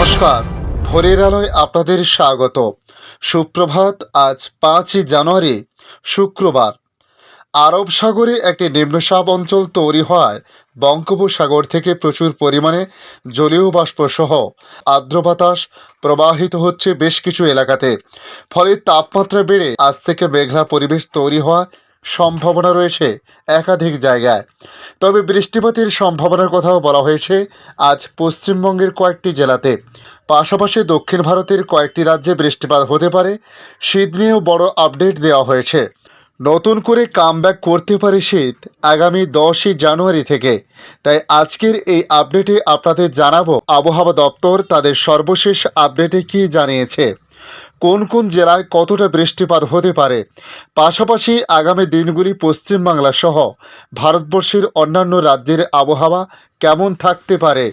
নমস্কার। ভোরের আলোয় আপনাদের স্বাগত। সুপ্রভাত, আজ পাঁচই জানুয়ারি, শুক্রবার। আরব সাগরে একটি নিম্নচাপ অঞ্চল তৈরি হওয়ায় বঙ্গোপসাগর থেকে প্রচুর পরিমাণে জলীয় বাষ্প সহ আর্দ্র বাতাস প্রবাহিত হচ্ছে বেশ কিছু এলাকাতে। ফলে তাপমাত্রা বেড়ে আজ থেকে মেঘলা পরিবেশ তৈরি হওয়ার সম্ভাবনা রয়েছে একাধিক জায়গায়। তবে বৃষ্টিপাতের সম্ভাবনার কথাও বলা হয়েছে আজ পশ্চিমবঙ্গের কয়েকটি জেলাতে। পাশাপাশি দক্ষিণ ভারতের কয়েকটি রাজ্যে বৃষ্টিপাত হতে পারে, শীত নিয়েও বড় আপডেট দেওয়া হয়েছে। নতুন করে কামব্যাক করতে পারে শীত আগামী দশই জানুয়ারি থেকে। তাই আজকের এই আপডেটে আপনাদের জানাব আবহাওয়া দপ্তর তাদের সর্বশেষ আপডেটে কী জানিয়েছে। কোন কোন জেলায় কতটা বৃষ্টিপাত হতে পারে? পাশাপাশি আগামী দিনগুলি পশ্চিমবাংলা সহ ভারতবর্ষের অন্যান্য রাজ্যের আবহাওয়া কেমন থাকতে পারে?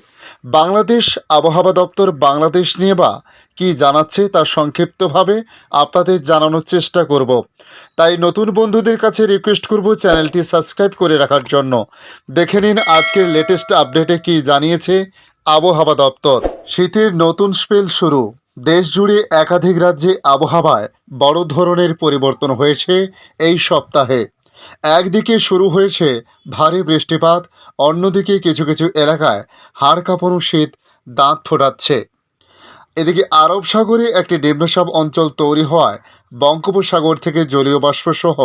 বাংলাদেশ আবহাওয়া দপ্তর বাংলাদেশ নিয়ে বা কী জানাচ্ছে তা সংক্ষিপ্তভাবে আপনাদের জানানোর চেষ্টা করব। তাই নতুন বন্ধুদের কাছে রিকোয়েস্ট করব চ্যানেলটি সাবস্ক্রাইব করে রাখার জন্য। দেখে নিন আজকের লেটেস্ট আপডেটে কী জানিয়েছে আবহাওয়া দপ্তর। শীতের নতুন স্পেল শুরু। দেশ জুড়ে একাধিক রাজ্যে আবহাওয়ায় বড় ধরনের পরিবর্তন হয়েছে এই সপ্তাহে। একদিকে শুরু হয়েছে ভারী বৃষ্টিপাত, অন্যদিকে কিছু কিছু এলাকায় হাড় কাঁপানো শীত দাঁত ফোটাচ্ছে। এদিকে আরব সাগরে একটি নিম্নচাপ অঞ্চল তৈরি হওয়ায় বঙ্গোপসাগর থেকে জলীয় বাষ্প সহ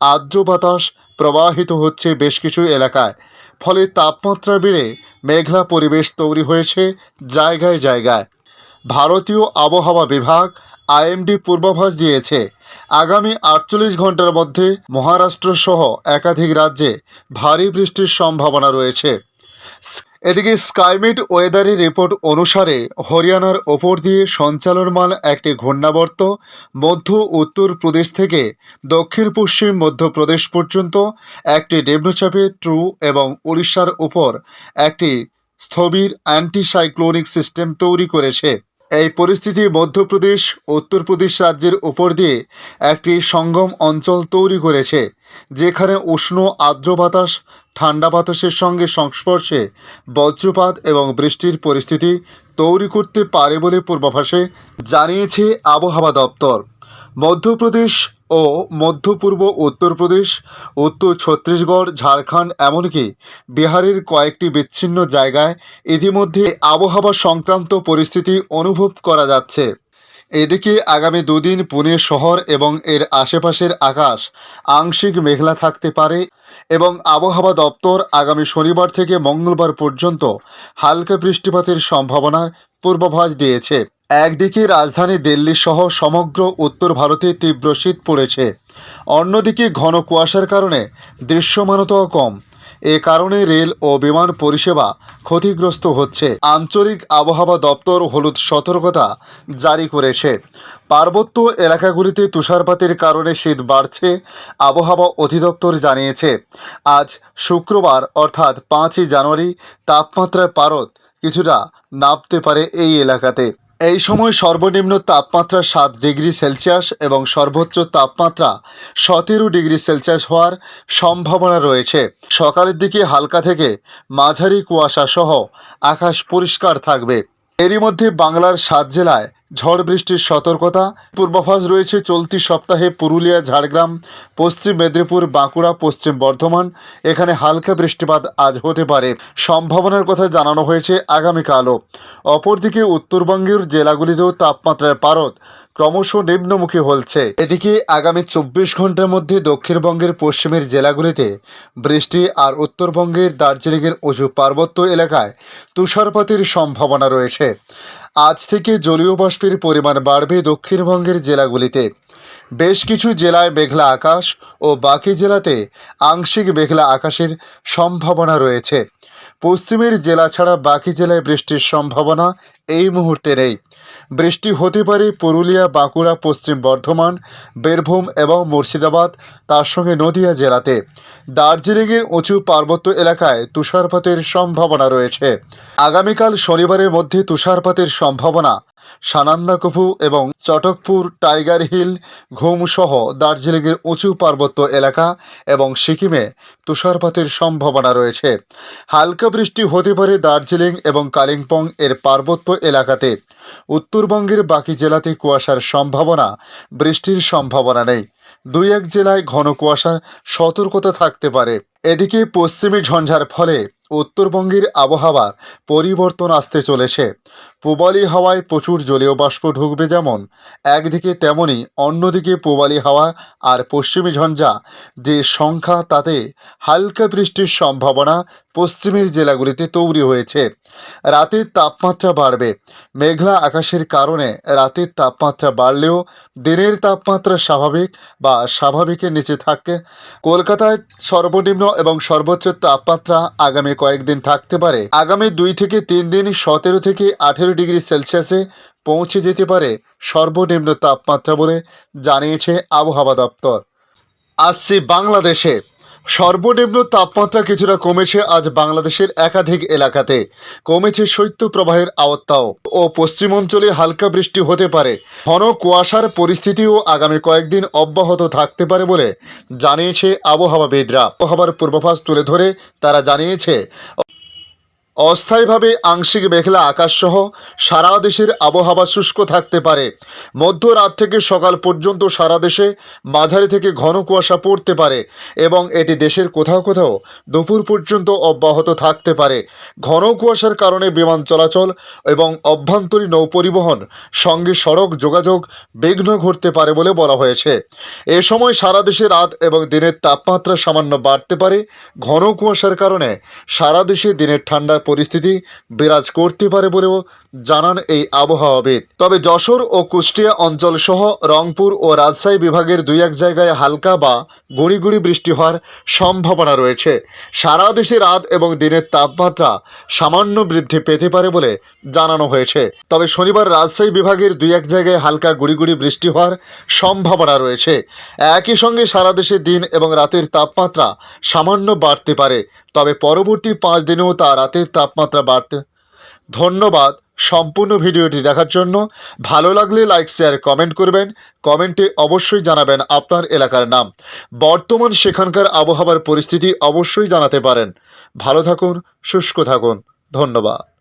আর্দ্র বাতাস প্রবাহিত হচ্ছে বেশ কিছু এলাকায়। ফলে তাপমাত্রা বেড়ে মেঘলা পরিবেশ তৈরি হয়েছে জায়গায় জায়গায়। ভারতীয় আবহাওয়া বিভাগ, আইএমডি পূর্বাভাস দিয়েছে। আগামী আটচল্লিশ ঘণ্টার মধ্যে মহারাষ্ট্র সহ একাধিক রাজ্যে ভারী বৃষ্টির সম্ভাবনা রয়েছে। এদিকে স্কাইমেট ওয়েদারের রিপোর্ট অনুসারে হরিয়ানার ওপর দিয়ে সঞ্চালনমান একটি ঘূর্ণাবর্ত মধ্য উত্তর প্রদেশ থেকে দক্ষিণ পশ্চিম মধ্যপ্রদেশ পর্যন্ত, একটি নিম্নচাপে ট্রু এবং উড়িষ্যার উপর একটি স্থবির অ্যান্টিসাইক্লোনিক সিস্টেম তৈরি করেছে। এই পরিস্থিতি মধ্যপ্রদেশ, উত্তরপ্রদেশ রাজ্যের উপর দিয়ে একটি সঙ্গম অঞ্চল তৈরি করেছে, যেখানে উষ্ণ আর্দ্র বাতাস, ঠান্ডা বাতাসের সঙ্গে সংস্পর্শে বজ্রপাত এবং বৃষ্টির পরিস্থিতি তৈরি করতে পারে বলে পূর্বাভাসে জানিয়েছে আবহাওয়া দপ্তর। মধ্যপ্রদেশ ও মধ্য পূর্ব উত্তরপ্রদেশ উত্তর ছত্তিশগড়, ঝাড়খণ্ড এমনকি বিহারের কয়েকটি বিচ্ছিন্ন জায়গায় ইতিমধ্যে আবহাওয়া সংক্রান্ত পরিস্থিতি অনুভব করা যাচ্ছে। এদিকে আগামী দুদিন পুনে শহর এবং এর আশেপাশের আকাশ আংশিক মেঘলা থাকতে পারে এবং আবহাওয়া দপ্তর আগামী শনিবার থেকে মঙ্গলবার পর্যন্ত হালকা বৃষ্টিপাতের সম্ভাবনার পূর্বাভাস দিয়েছে। একদিকে রাজধানী দিল্লি সহ সমগ্র উত্তর ভারতে তীব্র শীত পড়েছে। অন্যদিকে ঘন কুয়াশার কারণে দৃশ্যমানতাও কম। এ কারণে রেল ও বিমান পরিষেবা ক্ষতিগ্রস্ত হচ্ছে। আঞ্চলিক আবহাওয়া দপ্তর হলুদ সতর্কতা জারি করেছে। পার্বত্য এলাকাগুলিতে তুষারপাতের কারণে শীত বাড়ছে, আবহাওয়া অধিদপ্তর জানিয়েছে। আজ শুক্রবার, অর্থাৎ পাঁচই জানুয়ারি, তাপমাত্রার পারদ কিছুটা নামতে পারে এই এলাকাতে। এই সময় সর্বনিম্ন তাপমাত্রা সাত ডিগ্রি সেলসিয়াস এবং সর্বোচ্চ তাপমাত্রা সতেরো ডিগ্রি সেলসিয়াস হওয়ার সম্ভাবনা রয়েছে। সকালের দিকে হালকা থেকে মাঝারি কুয়াশা সহ আকাশ পরিষ্কার থাকবে। এরই মধ্যে বাংলার সাত জেলায় ঝড় বৃষ্টির সতর্কতা। পূর্বাভাস রয়েছে চলতি সপ্তাহে পুরুলিয়া, ঝাড়গ্রাম, পশ্চিম মেদিনীপুর, বাঁকুড়া, পশ্চিম বর্ধমান। এখানে হালকা বৃষ্টিপাত আজ হতে পারে। সম্ভাবনার কথা জানানো হয়েছে আগামীকালও। অপরদিকে উত্তরবঙ্গের জেলাগুলিতেও তাপমাত্রার পারদ ক্রমশ নিম্নমুখী হচ্ছে। এদিকে আগামী চব্বিশ ঘণ্টার মধ্যে দক্ষিণবঙ্গের পশ্চিমের জেলাগুলিতে বৃষ্টি আর উত্তরবঙ্গের দার্জিলিংয়ের উঁচু পার্বত্য এলাকায় তুষারপাতের সম্ভাবনা রয়েছে। আজ থেকে জলীয় বাষ্পের পরিমাণ বাড়বে দক্ষিণবঙ্গের জেলাগুলিতে। বেশ কিছু জেলায় মেঘলা আকাশ ও বাকি জেলাতে আংশিক মেঘলা আকাশের সম্ভাবনা রয়েছে। পশ্চিমের জেলা ছাড়া বাকি জেলায় বৃষ্টির সম্ভাবনা এই মুহূর্তে নেই। বৃষ্টি হতে পারে পুরুলিয়া, বাঁকুড়া, পশ্চিম বর্ধমান, বীরভূম এবং মুর্শিদাবাদ, তার সঙ্গে নদিয়া জেলাতে। দার্জিলিংয়ের উঁচু পার্বত্য এলাকায় তুষারপাতের সম্ভাবনা রয়েছে। আগামীকাল শনিবারের মধ্যে তুষারপাতের সম্ভাবনা সানান্দাকফু এবং চটকপুর, টাইগার হিল, ঘুমসহ দার্জিলিংয়ের উঁচু পার্বত্য এলাকা এবং সিকিমে তুষারপাতের সম্ভাবনা রয়েছে। হালকা বৃষ্টি হতে পারে দার্জিলিং এবং কালিম্পং এর পার্বত্য এলাকাতে। উত্তরবঙ্গের বাকি জেলাতে কুয়াশার সম্ভাবনা, বৃষ্টির সম্ভাবনা নেই। দুই এক জেলায় ঘন কুয়াশার সতর্কতা থাকতে পারে। এদিকে পশ্চিমী ঝঞ্ঝার ফলে উত্তরবঙ্গের আবহাওয়ার পরিবর্তন আসতে চলেছে। পূবালি হাওয়ায় প্রচুর জলীয় বাষ্প ঢুকবে যেমন, একদিকে তেমনি অন্যদিকে পূবালি হাওয়া আর পশ্চিমী ঝঞ্ঝা যে সংখ্যা তাতে হালকা বৃষ্টির সম্ভাবনা পশ্চিমের জেলাগুলিতে তৈরি হয়েছে। রাতের তাপমাত্রা বাড়বে। মেঘলা আকাশের কারণে রাতের তাপমাত্রা বাড়লেও দিনের তাপমাত্রা স্বাভাবিক বা স্বাভাবিকের নিচে থাকে। কলকাতায় সর্বনিম্ন এবং সর্বোচ্চ তাপমাত্রা আগামী কয়েকদিন থাকতে পারে। আগামী দুই থেকে তিন দিন সতেরো থেকে আঠেরো ডিগ্রি সেলসিয়াসে পৌঁছে যেতে পারে সর্বনিম্ন তাপমাত্রা বলে জানিয়েছে আবহাওয়া দপ্তর। আসছি বাংলাদেশে। সর্বনিম্ন তাপমাত্রা কিছুটা কমেছে আজ বাংলাদেশের একাধিক এলাকাতে। কমেছে শৈত্যপ্রবাহের আওত্তাও ও পশ্চিমাঞ্চলে হালকা বৃষ্টি হতে পারে। ঘন কুয়াশার পরিস্থিতিও আগামী কয়েকদিন অব্যাহত থাকতে পারে বলে জানিয়েছে আবহাওয়াবিদরা। আবহাওয়ার পূর্বাভাস তুলে ধরে তারা জানিয়েছে অস্থায়ীভাবে আংশিক মেঘলা আকাশসহ সারা দেশের আবহাওয়া শুষ্ক থাকতে পারে। মধ্যরাত থেকে সকাল পর্যন্ত সারা দেশে মাঝারি থেকে ঘন কুয়াশা পড়তে পারে এবং এটি দেশের কোথাও কোথাও দুপুর পর্যন্ত অব্যাহত থাকতে পারে। ঘন কুয়াশার কারণে বিমান চলাচল এবং অভ্যন্তরীণ নৌ পরিবহন সঙ্গে সড়ক যোগাযোগ বিঘ্ন ঘটতে পারে বলে বলা হয়েছে। এ সময় সারা দেশে রাত এবং দিনের তাপমাত্রা সামান্য বাড়তে পারে। ঘন কুয়াশার কারণে সারা দেশে দিনের ঠান্ডার পরিস্থিতি বিরাজ করতে পারে বলেও জানান এই আবহাওয়াবিদ। তবে যশোর ও কুষ্টিয়া অঞ্চল সহ রংপুর ও রাজশাহী বিভাগের দুই এক জায়গায় হালকা বা গুঁড়ি গুঁড়ি বৃষ্টি হওয়ার সম্ভাবনা রয়েছে। সারা দেশে রাত এবং দিনের তাপমাত্রা সামান্য বৃদ্ধি পেতে পারে বলে জানানো হয়েছে। তবে শনিবার রাজশাহী বিভাগের দুই এক জায়গায় হালকা গুঁড়ি গুঁড়ি বৃষ্টি হওয়ার সম্ভাবনা রয়েছে। একই সঙ্গে সারা দেশে দিন এবং রাতের তাপমাত্রা সামান্য বাড়তে পারে। তবে পরবর্তী পাঁচ দিনেও তা রাতের তাপমাত্রা বাড়তে। ধন্যবাদ সম্পূর্ণ ভিডিওটি দেখার জন্য। ভালো লাগলে লাইক, শেয়ার, কমেন্ট করবেন। কমেন্টে অবশ্যই জানাবেন আপনার এলাকার নাম। বর্তমান সেখানকার আবহাওয়ার পরিস্থিতি অবশ্যই জানাতে পারেন। ভালো থাকুন, শুষ্ক থাকুন। ধন্যবাদ।